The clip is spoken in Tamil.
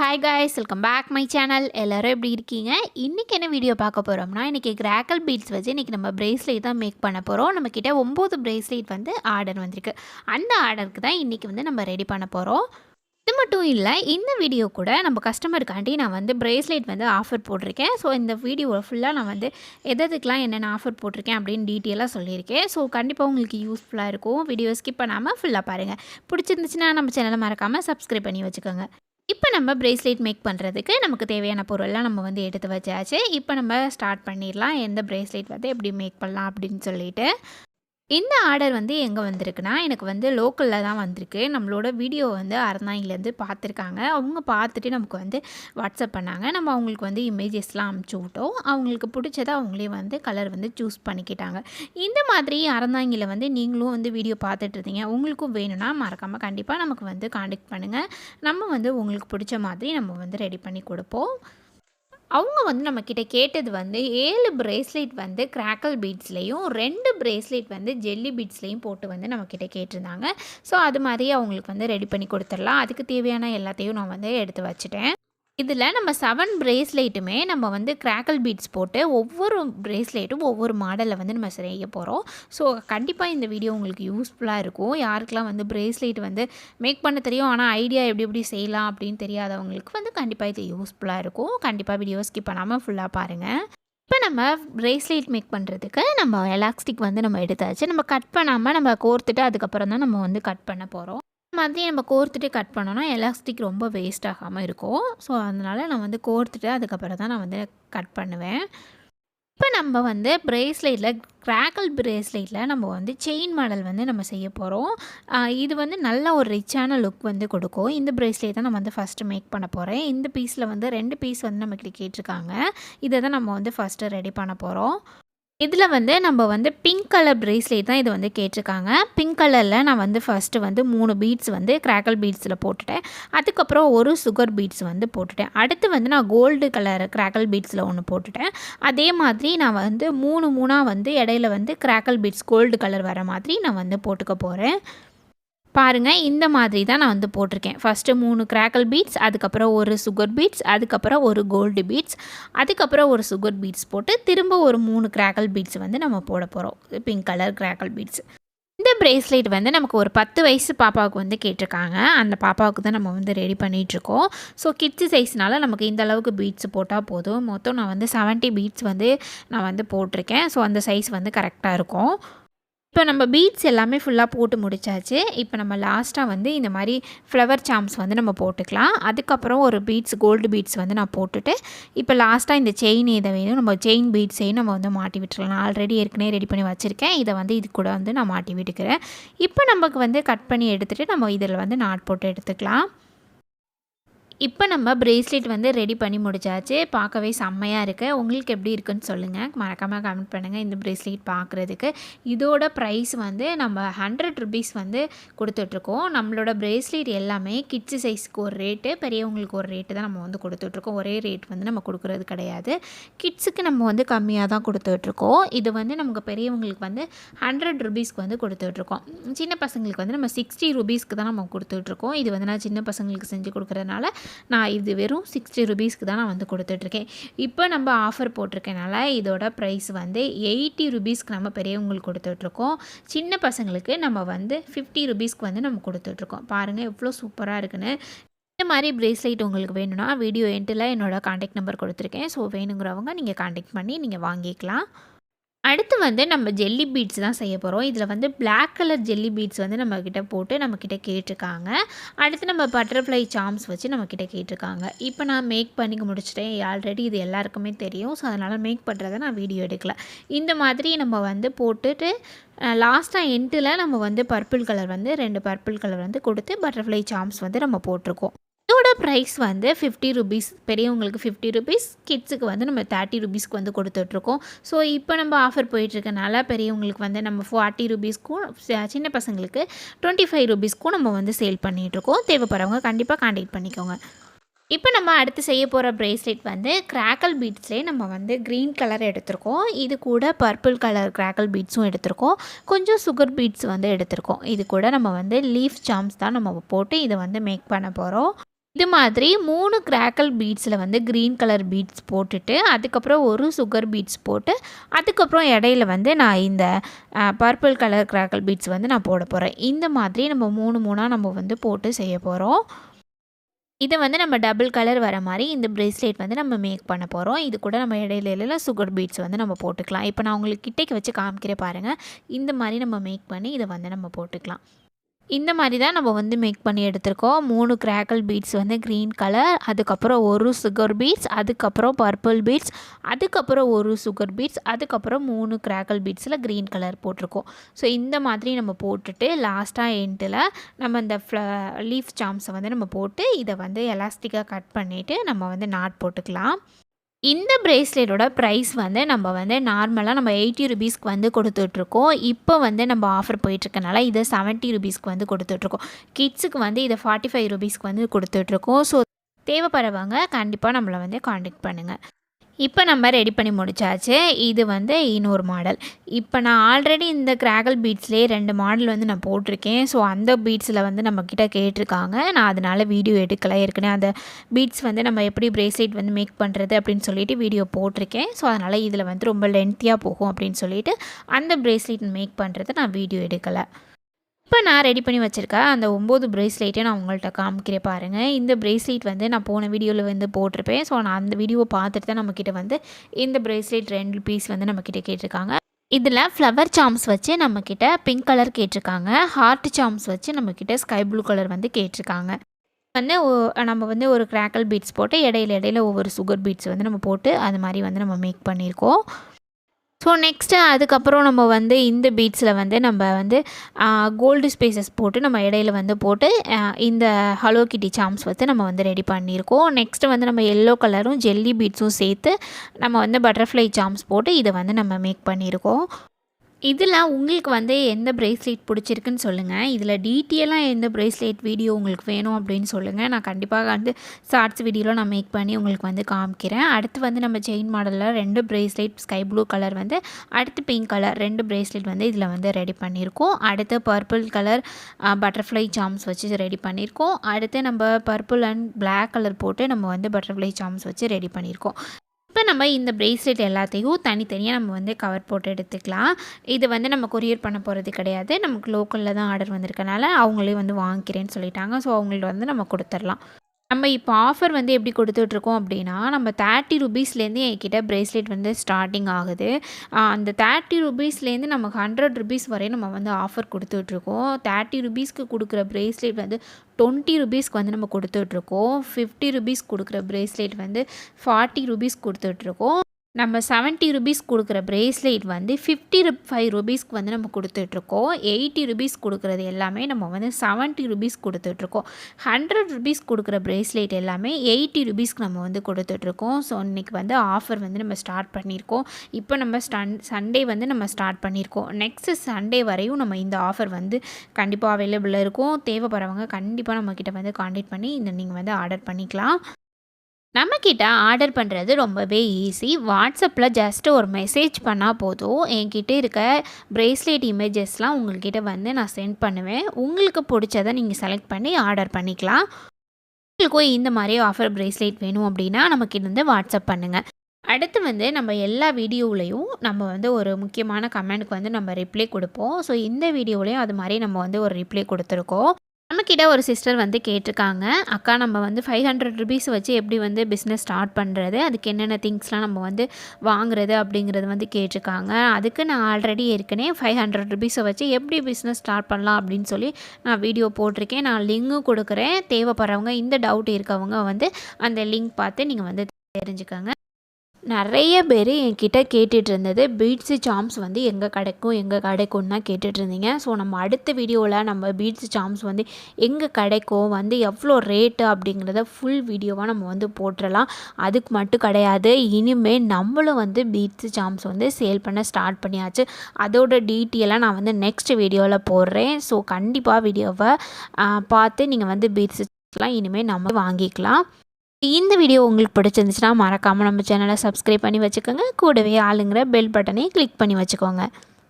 Hi guys welcome back my channel எல்லோரும் எப்படி இருக்கீங்க? இன்றைக்கி என்ன வீடியோ பார்க்க போகிறோம்னா இன்றைக்கி கிராக்கல் பீட்ஸ் வச்சு இன்றைக்கி நம்ம ப்ரேஸ்லெட் தான் மேக் பண்ண போகிறோம் நம்மக்கிட்ட ஒம்பது ப்ரேஸ்லெட் வந்து ஆர்டர் வந்திருக்கு. அந்த ஆர்டருக்கு தான் இன்றைக்கி வந்து நம்ம ரெடி பண்ண போகிறோம் இது மட்டும் இல்லை இந்த வீடியோ கூட நம்ம கஸ்டமருக்காண்டி நான் வந்து ப்ரேஸ்லெட் வந்து ஆஃபர் போட்டிருக்கேன். ஸோ இந்த வீடியோவில் ஃபுல்லாக நான் வந்து எதுக்கெலாம் என்னென்ன ஆஃபர் போட்டிருக்கேன் அப்படின்னு டீட்டெயிலாக சொல்லியிருக்கேன். ஸோ கண்டிப்பாக உங்களுக்கு யூஸ்ஃபுல்லாக இருக்கும். வீடியோ ஸ்கிப் பண்ணாமல் ஃபுல்லாக பாருங்கள் பிடிச்சிருந்துச்சுன்னா நம்ம சேனலை மறக்காமல் சப்ஸ்கிரைப் பண்ணி வச்சுக்கோங்க. இப்போ நம்ம பிரேஸ்லெட் மேக் பண்ணுறதுக்கு நமக்கு தேவையான பொருள்லாம் நம்ம வந்து எடுத்து வச்சாச்சு. இப்போ நம்ம ஸ்டார்ட் பண்ணிடலாம். எந்த பிரேஸ்லெட் வந்து எப்படி மேக் பண்ணலாம் அப்படின்னு சொல்லிட்டு. இந்த ஆர்டர் வந்து எங்கே வந்திருக்குன்னா எனக்கு வந்து லோக்கலில் தான் வந்திருக்கு. நம்மளோட வீடியோ வந்து அறந்தாங்கிலேருந்து பார்த்துருக்காங்க அவங்க பார்த்துட்டு நமக்கு வந்து வாட்ஸ்அப் பண்ணாங்க. நம்ம அவங்களுக்கு வந்து இமேஜஸ்லாம் அமுச்சு விட்டோம். அவங்களுக்கு பிடிச்சதை அவங்களே வந்து கலர் வந்து சூஸ் பண்ணிக்கிட்டாங்க. இந்த மாதிரி அறந்தாங்கியில் வந்து நீங்களும் வந்து வீடியோ பார்த்துட்டு இருந்தீங்க உங்களுக்கும் வேணும்னா மறக்காமல் கண்டிப்பாக நமக்கு வந்து காண்டக்ட் பண்ணுங்கள் நம்ம வந்து உங்களுக்கு பிடிச்ச மாதிரி நம்ம வந்து ரெடி பண்ணி கொடுப்போம். அவங்க வந்து நம்மக்கிட்ட கேட்டது வந்து ஏழு பிரேஸ்லெட் வந்து கிராக்கல் பீட்ஸ்லேயும் ரெண்டு பிரேஸ்லெட் வந்து ஜெல்லி பீட்ஸ்லேயும் போட்டு வந்து நம்மக்கிட்ட கேட்டிருந்தாங்க. ஸோ அது மாதிரி அவங்களுக்கு வந்து ரெடி பண்ணி கொடுத்துடலாம். அதுக்கு தேவையான எல்லாத்தையும் நான் வந்து எடுத்து வச்சுட்டேன். இதில் நம்ம செவன் ப்ரேஸ்லெட்டுமே நம்ம வந்து கிராக்கல் பீட்ஸ் போட்டு ஒவ்வொரு ப்ரேஸ்லெட்டும் ஒவ்வொரு மாடலில் வந்து நம்ம செய்ய போகிறோம் ஸோ கண்டிப்பாக இந்த வீடியோ உங்களுக்கு யூஸ்ஃபுல்லாக இருக்கும். யாருக்கெல்லாம் வந்து ப்ரேஸ்லெட் வந்து மேக் பண்ண தெரியும் ஆனால் ஐடியா எப்படி எப்படி செய்யலாம் அப்படின்னு தெரியாதவங்களுக்கு வந்து கண்டிப்பாக இது யூஸ்ஃபுல்லாக இருக்கும். கண்டிப்பாக வீடியோ ஸ்கிப் பண்ணாமல் ஃபுல்லாக பாருங்கள் இப்போ நம்ம ப்ரேஸ்லெட் மேக் பண்ணுறதுக்கு நம்ம எலாஸ்டிக் வந்து நம்ம எடுத்தாச்சு. நம்ம கட் பண்ணாமல் நம்ம கோர்த்துட்டு அதுக்கப்புறம் தான் நம்ம வந்து கட் பண்ண போகிறோம் மாதிரி நம்ம கோர்த்துட்டு கட் பண்ணோன்னா எலாஸ்டிக் ரொம்ப வேஸ்ட் ஆகாமல் இருக்கும். ஸோ அதனால் நான் வந்து கோர்த்துட்டு அதுக்கப்புறம் தான் நான் வந்து கட் பண்ணுவேன். இப்போ நம்ம வந்து ப்ரேஸ்லெட்டில் கிராக்கல் ப்ரேஸ்லெட்டில் நம்ம வந்து செயின் மாடல் வந்து நம்ம செய்ய போகிறோம் இது வந்து நல்ல ஒரு ரிச்சான லுக் வந்து கொடுக்கும். இந்த ப்ரேஸ்லெட் தான் நம்ம வந்து ஃபஸ்ட்டு மேக் பண்ண போகிறேன் இந்த பீஸில் வந்து ரெண்டு பீஸ் வந்து நம்மக்கிட்ட கேட்டிருக்காங்க. இதை தான் நம்ம வந்து ஃபஸ்ட்டு ரெடி பண்ண போகிறோம் இதில் வந்து நம்ம வந்து பிங்க் கலர் ப்ரேஸ்லெட் தான் இது வந்து கேட்டிருக்காங்க. பிங்க் கலரில் நான் வந்து ஃபஸ்ட்டு வந்து மூணு பீட்ஸ் வந்து கிராக்கல் பீட்ஸில் போட்டுட்டேன். அதுக்கப்புறம் ஒரு சுகர் பீட்ஸ் வந்து போட்டுட்டேன். அடுத்து வந்து நான் கோல்டு கலர் கிராக்கல் பீட்ஸில் ஒன்று போட்டுட்டேன். அதே மாதிரி நான் வந்து மூணு மூணாக வந்து இடையில வந்து கிராக்கல் பீட்ஸ் கோல்டு கலர் வர மாதிரி நான் வந்து போட்டுக்க போகிறேன் பாருங்கள் இந்த மாதிரி தான் நான் வந்து போட்டிருக்கேன். ஃபஸ்ட்டு மூணு கிராக்கல் பீட்ஸ் அதுக்கப்புறம் ஒரு சுகர் பீட்ஸ் அதுக்கப்புறம் ஒரு கோல்டு பீட்ஸ் அதுக்கப்புறம் ஒரு சுகர் பீட்ஸ் போட்டு திரும்ப ஒரு மூணு கிராக்கல் பீட்ஸ் வந்து நம்ம போட போகிறோம் பிங்க் கலர் கிராக்கல் பீட்ஸ் இந்த பிரேஸ்லெட் வந்து நமக்கு ஒரு பத்து வயசு பாப்பாவுக்கு வந்து கேட்டிருக்காங்க. அந்த பாப்பாவுக்கு தான் நம்ம வந்து ரெடி பண்ணிகிட்ருக்கோம் ஸோ கிட்ஸு சைஸ்னால் நமக்கு இந்த அளவுக்கு பீட்ஸ் போட்டால் போதும். மொத்தம் நான் வந்து செவன்ட்டி பீட்ஸ் வந்து நான் வந்து போட்டிருக்கேன். ஸோ அந்த சைஸ் வந்து கரெக்டாக இருக்கும். இப்போ நம்ம பீட்ஸ் எல்லாமே ஃபுல்லாக போட்டு முடிச்சாச்சு. இப்போ நம்ம லாஸ்ட்டாக வந்து இந்த மாதிரி ஃப்ளவர் சாம்ஸ் வந்து நம்ம போட்டுக்கலாம். அதுக்கப்புறம் ஒரு பீட்ஸ் கோல்டு பீட்ஸ் வந்து நான் போட்டுட்டு இப்போ லாஸ்ட்டாக இந்த செயின் இதை வேணும் நம்ம செயின் பீட்ஸையும் நம்ம வந்து மாட்டி விட்டுருலாம் நான் ஆல்ரெடி ஏற்கனவே ரெடி பண்ணி வச்சுருக்கேன். இதை வந்து இது கூட வந்து நான் மாட்டி விட்டுக்கிறேன். இப்போ நமக்கு வந்து கட் பண்ணி எடுத்துகிட்டு நம்ம இதில் வந்து நாட் போட்டு எடுத்துக்கலாம். இப்போ நம்ம ப்ரேஸ்லெட் வந்து ரெடி பண்ணி முடிச்சாச்சு. பார்க்கவே செம்மையாக இருக்குது உங்களுக்கு எப்படி இருக்குன்னு சொல்லுங்கள் மறக்காமல் கமெண்ட் பண்ணுங்கள் இந்த ப்ரேஸ்லெட் பார்க்குறதுக்கு. இதோட ப்ரைஸ் வந்து நம்ம ஹண்ட்ரட் ருபீஸ் வந்து கொடுத்துட்ருக்கோம். நம்மளோட ப்ரேஸ்லெட் எல்லாமே கிட்ஸு சைஸ்க்கு ஒரு ரேட்டு பெரியவங்களுக்கு ஒரு ரேட்டு தான் நம்ம வந்து கொடுத்துட்ருக்கோம். ஒரே ரேட் வந்து நம்ம கொடுக்குறது கிடையாது. கிட்ஸுக்கு நம்ம வந்து கம்மியாக தான் கொடுத்துட்ருக்கோம். இது வந்து நமக்கு பெரியவங்களுக்கு வந்து ஹண்ட்ரட் ருபீஸ்க்கு வந்து கொடுத்துட்ருக்கோம். சின்ன பசங்களுக்கு வந்து நம்ம சிக்ஸ்டி ருபீஸ்க்கு தான் நம்ம கொடுத்துட்ருக்கோம். இது வந்து நான் சின்ன பசங்களுக்கு செஞ்சு கொடுக்குறதுனால நான் இது வெறும் சிக்ஸ்டி ருபீஸ்க்கு தான் நான் வந்து கொடுத்துட்ருக்கேன். இப்போ நம்ம ஆஃபர் போட்டிருக்கனால இதோட ப்ரைஸ் வந்து எயிட்டி ருபீஸ்க்கு நம்ம பெரியவங்களுக்கு கொடுத்துட்ருக்கோம். சின்ன பசங்களுக்கு நம்ம வந்து ஃபிஃப்டி ருபீஸ்க்கு வந்து நம்ம கொடுத்துட்ருக்கோம். பாருங்கள் எவ்வளோ சூப்பராக இருக்குன்னு. இந்த மாதிரி ப்ரேஸ்லைட் உங்களுக்கு வேணும்னா வீடியோ என்ட்டில் என்னோடய காண்டாக்ட் நம்பர் கொடுத்துருக்கேன். ஸோ வேணுங்கிறவங்க நீங்கள் காண்டாக்ட் பண்ணி நீங்கள் வாங்கிக்கலாம். அடுத்து வந்து நம்ம ஜெல்லி பீட்ஸ் தான் செய்ய போகிறோம் இதில் வந்து பிளாக் கலர் ஜெல்லி பீட்ஸ் வந்து நம்மக்கிட்ட போட்டு நம்மக்கிட்ட கேட்டிருக்காங்க. அடுத்து நம்ம பட்டர்ஃப்ளை சாம்ஸ் வச்சு நம்மக்கிட்ட கேட்டிருக்காங்க. இப்போ நான் மேக் பண்ணி முடிச்சிட்டேன். ஆல்ரெடி இது எல்லாருக்குமே தெரியும். ஸோ அதனால் மேக் பண்ணுறத நான் வீடியோ எடுக்கல. இந்த மாதிரி நம்ம வந்து போட்டுட்டு லாஸ்ட்டாக எண்டில் நம்ம வந்து பர்பிள் கலர் வந்து ரெண்டு பர்பிள் கலர் வந்து கொடுத்து பட்டர்ஃப்ளை சாம்ஸ் வந்து நம்ம போட்டிருக்கோம். இதோட ப்ரைஸ் வந்து ஃபிஃப்டி ருபீஸ் பெரியவங்களுக்கு ஃபிஃப்டி ருபீஸ் கிட்ஸுக்கு வந்து நம்ம தேர்ட்டி ருபீஸ்க்கு வந்து கொடுத்துட்ருக்கோம். ஸோ இப்போ நம்ம ஆஃபர் போயிட்டுருக்கனால பெரியவங்களுக்கு வந்து நம்ம ஃபார்ட்டி ருபீஸ்க்கும் சின்ன பசங்களுக்கு டுவெண்ட்டி ஃபைவ் ருபீஸ்க்கும் நம்ம வந்து சேல் பண்ணிகிட்ருக்கோம் தேவைப்படுறவங்க கண்டிப்பாக கான்டெக்ட் பண்ணிக்கோங்க. இப்போ நம்ம அடுத்து செய்ய போகிற ப்ரேஸ்லெட் வந்து கிராக்கல் பீட்ஸ்லேயே நம்ம வந்து க்ரீன் கலர் எடுத்திருக்கோம். இது கூட பர்பிள் கலர் கிராக்கல் பீட்ஸும் எடுத்திருக்கோம். கொஞ்சம் சுகர் பீட்ஸ் வந்து எடுத்திருக்கோம். இது கூட நம்ம வந்து லீஃப் சாம்ஸ் தான் நம்ம போட்டு இதை வந்து மேக் பண்ண போகிறோம் இது மாதிரி மூணு கிராக்கல் பீட்ஸில் வந்து க்ரீன் கலர் பீட்ஸ் போட்டுட்டு அதுக்கப்புறம் ஒரு சுகர் பீட்ஸ் போட்டு அதுக்கப்புறம் இடையில வந்து நான் இந்த பர்பிள் கலர் கிராக்கல் பீட்ஸ் வந்து நான் போட போகிறேன் இந்த மாதிரி நம்ம மூணு மூணாக நம்ம வந்து போட்டு செய்ய போகிறோம் இதை வந்து நம்ம டபுள் கலர் வர மாதிரி இந்த ப்ரேஸ்லெட் வந்து நம்ம மேக் பண்ண போகிறோம் இது கூட நம்ம இடையில சுகர் பீட்ஸ் வந்து நம்ம போட்டுக்கலாம். இப்போ நான் உங்களுக்கு கிட்டேக்கு வச்சு காமிக்கிறேன் பாருங்கள் இந்த மாதிரி நம்ம மேக் பண்ணி இதை வந்து நம்ம போட்டுக்கலாம். இந்த மாதிரி தான் நம்ம வந்து மேக் பண்ணி எடுத்திருக்கோம். மூணு கிராக்கல் பீட்ஸ் வந்து க்ரீன் கலர் அதுக்கப்புறம் ஒரு சுகர் பீட்ஸ் அதுக்கப்புறம் பர்பிள் பீட்ஸ் அதுக்கப்புறம் ஒரு சுகர் பீட்ஸ் அதுக்கப்புறம் மூணு கிராக்கல் பீட்ஸில் க்ரீன் கலர் போட்டிருக்கோம். ஸோ இந்த மாதிரி நம்ம போட்டுட்டு லாஸ்ட்டாக எண்டில் நம்ம இந்த ஃப்ள லீஃப் சாம்ஸை வந்து நம்ம போட்டு இதை வந்து எலாஸ்டிக்காக கட் பண்ணிவிட்டு நம்ம வந்து நாட் போட்டுக்கலாம். இந்த ப்ரேஸ்லெட்டோட ப்ரைஸ் வந்து நம்ம வந்து நார்மலாக நம்ம எயிட்டி ருபீஸ்க்கு வந்து கொடுத்துட்ருக்கோம். இப்போ வந்து நம்ம ஆஃபர் போயிட்டுருக்கனால இதை செவன்ட்டி ருபீஸ்க்கு வந்து கொடுத்துட்ருக்கோம். கிட்ஸுக்கு வந்து இதை ஃபார்ட்டி ஃபைவ் ருபீஸ்க்கு வந்து கொடுத்துட்ருக்கோம். ஸோ தேவைப்படுறவங்க கண்டிப்பாக நம்மளை வந்து காண்டாக்ட் பண்ணுங்கள் இப்போ நம்ம ரெடி பண்ணி முடிச்சாச்சு. இது வந்து இன்னொரு மாடல் இப்போ நான் ஆல்ரெடி இந்த கிராகல் பீட்ஸ்லேயே ரெண்டு மாடல் வந்து நான் போட்டிருக்கேன். ஸோ அந்த பீட்ஸில் வந்து நம்மக்கிட்ட கேட்டிருக்காங்க. நான் அதனால் வீடியோ எடுக்கலை. ஏற்கனவே அந்த பீட்ஸ் வந்து நம்ம எப்படி ப்ரேஸ்லெட் வந்து மேக் பண்ணுறது அப்படின்னு சொல்லிட்டு வீடியோ போட்டிருக்கேன். ஸோ அதனால் இதில் வந்து ரொம்ப லென்த்தியாக போகும் அப்படின்னு சொல்லிட்டு அந்த ப்ரேஸ்லெட் மேக் பண்ணுறது நான் வீடியோ எடுக்கலை. இப்போ நான் ரெடி பண்ணி வச்சுருக்கேன் அந்த ஒம்பது ப்ரேஸ்லெட்டை நான் உங்கள்கிட்ட காமிக்கிறேன் பாருங்கள் இந்த ப்ரேஸ்லெட் வந்து நான் போன வீடியோவில் வந்து போட்டிருப்பேன். ஸோ நான் அந்த வீடியோவை பார்த்துட்டு தான் நம்மக்கிட்ட வந்து இந்த ப்ரேஸ்லெட் ரெண்டு பீஸ் வந்து நம்மக்கிட்ட கேட்டிருக்காங்க. இதில் ஃப்ளவர் சாம்ஸ் வச்சு நம்மக்கிட்ட பிங்க் கலர் கேட்டிருக்காங்க. ஹார்ட் சாம்ஸ் வச்சு நம்மக்கிட்ட ஸ்கை ப்ளூ கலர் வந்து கேட்டிருக்காங்க. வந்து நம்ம வந்து ஒரு கிராக்கல் பீட்ஸ் போட்டு இடையில இடையில ஒவ்வொரு சுகர் பீட்ஸ் வந்து நம்ம போட்டு அது மாதிரி வந்து நம்ம மேக் பண்ணியிருக்கோம். ஸோ நெக்ஸ்ட்டு அதுக்கப்புறம் நம்ம வந்து இந்த பீட்ஸில் வந்து நம்ம வந்து கோல்டு ஸ்பேசஸ் போட்டு நம்ம இடையில வந்து போட்டு இந்த ஹலோ கிட்டி சாம்ஸ் வந்து நம்ம வந்து ரெடி பண்ணியிருக்கோம். நெக்ஸ்ட்டு வந்து நம்ம எல்லோ கலரும் ஜெல்லி பீட்ஸும் சேர்த்து நம்ம வந்து பட்டர்ஃப்ளை சாம்ஸ் போட்டு இதை வந்து நம்ம மேக் பண்ணியிருக்கோம். இதில் உங்களுக்கு வந்து எந்த ப்ரேஸ்லெட் பிடிச்சிருக்குன்னு சொல்லுங்கள் இதில் டீட்டெயிலாக எந்த ப்ரேஸ்லெட் வீடியோ உங்களுக்கு வேணும் அப்படின்னு சொல்லுங்கள் நான் கண்டிப்பாக வந்து ஷார்ட்ஸ் வீடியோவில் நான் மேக் பண்ணி உங்களுக்கு வந்து காமிக்கிறேன். அடுத்து வந்து நம்ம செயின் மாடலில் ரெண்டு ப்ரேஸ்லெட் ஸ்கை ப்ளூ கலர் வந்து அடுத்து பிங்க் கலர் ரெண்டு ப்ரேஸ்லெட் வந்து இதில் வந்து ரெடி பண்ணியிருக்கோம் அடுத்து பர்பிள் கலர் பட்டர்ஃப்ளை சாம்ஸ் வச்சு ரெடி பண்ணியிருக்கோம் அடுத்து நம்ம பர்பிள் அண்ட் பிளாக் கலர் போட்டு நம்ம வந்து பட்டர்ஃப்ளை சாம்ஸ் வச்சு ரெடி பண்ணியிருக்கோம் இப்போ நம்ம இந்த ப்ரேஸ்லெட் எல்லாத்தையும் தனித்தனியாக நம்ம வந்து கவர் போட்டு எடுத்துக்கலாம். இது வந்து நம்ம கொரியர் பண்ண போகிறது கிடையாது. நமக்கு லோக்கலில் தான் ஆர்டர் வந்திருக்கனால அவங்களே வந்து வாங்கிக்கிறேன்னு சொல்லிட்டாங்க. ஸோ அவங்கள்ட்ட வந்து நம்ம கொடுத்துடலாம். நம்ம இப்போ ஆஃபர் வந்து எப்படி கொடுத்துட்ருக்கோம் அப்படின்னா நம்ம தேர்ட்டி ருபீஸ்லேருந்து என்கிட்ட ப்ரேஸ்லெட் வந்து ஸ்டார்டிங் ஆகுது. அந்த தேர்ட்டி ருபீஸ்லேருந்து நமக்கு ஹண்ட்ரட் ருபீஸ் வரையும் நம்ம வந்து ஆஃபர் கொடுத்துட்ருக்கோம். தேர்ட்டி ருபீஸ்க்கு கொடுக்குற ப்ரேஸ்லெட் வந்து டுவெண்ட்டி ருபீஸ்க்கு வந்து நம்ம கொடுத்துட்ருக்கோம். ஃபிஃப்டி ருபீஸ் கொடுக்குற ப்ரேஸ்லெட் வந்து ஃபார்ட்டி ருபீஸ் கொடுத்துட்ருக்கோம். நம்ம செவன்ட்டி ருபீஸ் கொடுக்குற ப்ரேஸ்லெட் வந்து ஃபிஃப்டி ஃபைவ் ருபீஸ்க்கு வந்து நம்ம கொடுத்துட்ருக்கோம். எயிட்டி ருபீஸ் கொடுக்குறது எல்லாமே நம்ம வந்து செவன்ட்டி ருபீஸ் கொடுத்துட்ருக்கோம். ஹண்ட்ரட் ருபீஸ் கொடுக்குற ப்ரேஸ்லெட் எல்லாமே எயிட்டி ருபீஸ்க்கு நம்ம வந்து கொடுத்துட்ருக்கோம். ஸோ இன்றைக்கி வந்து ஆஃபர் வந்து நம்ம ஸ்டார்ட் பண்ணியிருக்கோம். இப்போ நம்ம ஸ்டன் சண்டே வந்து நம்ம ஸ்டார்ட் பண்ணியிருக்கோம். நெக்ஸ்ட்டு சண்டே வரையும் நம்ம இந்த ஆஃபர் வந்து கண்டிப்பாக அவைலபிளாக இருக்கும். தேவைப்படுறவங்க கண்டிப்பாக நம்மக்கிட்ட வந்து காண்டாக்ட் பண்ணி இந்த நீங்கள் வந்து ஆர்டர் பண்ணிக்கலாம். நம்மக்கிட்ட ஆர்டர் பண்ணுறது ரொம்பவே ஈஸி வாட்ஸ்அப்பில் ஜஸ்ட்டு ஒரு மெசேஜ் பண்ணால் போதும். என்கிட்ட இருக்க ப்ரேஸ்லெட் இமேஜஸ்லாம் உங்கள்கிட்ட வந்து நான் சென்ட் பண்ணுவேன். உங்களுக்கு பிடிச்சதை நீங்கள் செலக்ட் பண்ணி ஆர்டர் பண்ணிக்கலாம். உங்களுக்கும் இந்த மாதிரி ஆஃபர் ப்ரேஸ்லெட் வேணும் அப்படின்னா நமக்கு வந்து வாட்ஸ்அப் பண்ணுங்கள் அடுத்து வந்து நம்ம எல்லா வீடியோவிலையும் நம்ம வந்து ஒரு முக்கியமான கமெண்ட்க்கு வந்து நம்ம ரிப்ளை கொடுப்போம். ஸோ இந்த வீடியோவிலையும் அது மாதிரி நம்ம வந்து ஒரு ரிப்ளை கொடுத்துருக்கோம். நம்மக்கிட்ட ஒரு சிஸ்டர் வந்து கேட்டிருக்காங்க. அக்கா நம்ம வந்து ஃபைவ் ஹண்ட்ரட் ருபீஸ் வச்சு எப்படி வந்து பிஸ்னஸ் ஸ்டார்ட் பண்ணுறது அதுக்கு என்னென்ன திங்ஸ்லாம் நம்ம வந்து வாங்குறது அப்படிங்கிறது வந்து கேட்டிருக்காங்க. அதுக்கு நான் ஆல்ரெடி ஏற்கனவே ஃபைவ் ஹண்ட்ரட் ருபீஸை வச்சு எப்படி பிஸ்னஸ் ஸ்டார்ட் பண்ணலாம் அப்படின்னு சொல்லி நான் வீடியோ போட்டிருக்கேன். நான் லிங்க்கும் கொடுக்குறேன். தேவைப்படுறவங்க இந்த டவுட் இருக்கவங்க வந்து அந்த லிங்க் பார்த்து நீங்கள் வந்து தெரிஞ்சுக்கோங்க. நிறைய பேர் என்கிட்ட கேட்டுட்டு இருந்தது பீட்ஸு சாம்ஸ் வந்து எங்கே கிடைக்கும் எங்கே கிடைக்கும்னு தான் கேட்டுட்ருந்தீங்க. ஸோ நம்ம அடுத்த வீடியோவில் நம்ம பீட்ஸு சாம்ஸ் வந்து எங்கே கிடைக்கும் வந்து எவ்வளோ ரேட்டு அப்படிங்கிறத ஃபுல் வீடியோவாக நம்ம வந்து போட்டுடலாம் அதுக்கு மட்டும் கிடையாது இனிமேல் நம்மளும் வந்து பீட்ஸு சாம்ஸ் வந்து சேல் பண்ண ஸ்டார்ட் பண்ணியாச்சு. அதோட டீட்டெயிலாக நான் வந்து நெக்ஸ்ட் வீடியோவில் போடுறேன். ஸோ கண்டிப்பாக வீடியோவை பார்த்து நீங்கள் வந்து பீட்ஸுலாம் இனிமேல் நம்ம வாங்கிக்கலாம். இந்த வீடியோ உங்களுக்கு பிடிச்சிருந்துச்சுன்னா மறக்காமல் நம்ம சேனலை சப்ஸ்கிரைப் பண்ணி வச்சுக்கோங்க. கூடவே ஆளுங்கிற பெல் பட்டனையும் கிளிக் பண்ணி வச்சுக்கோங்க.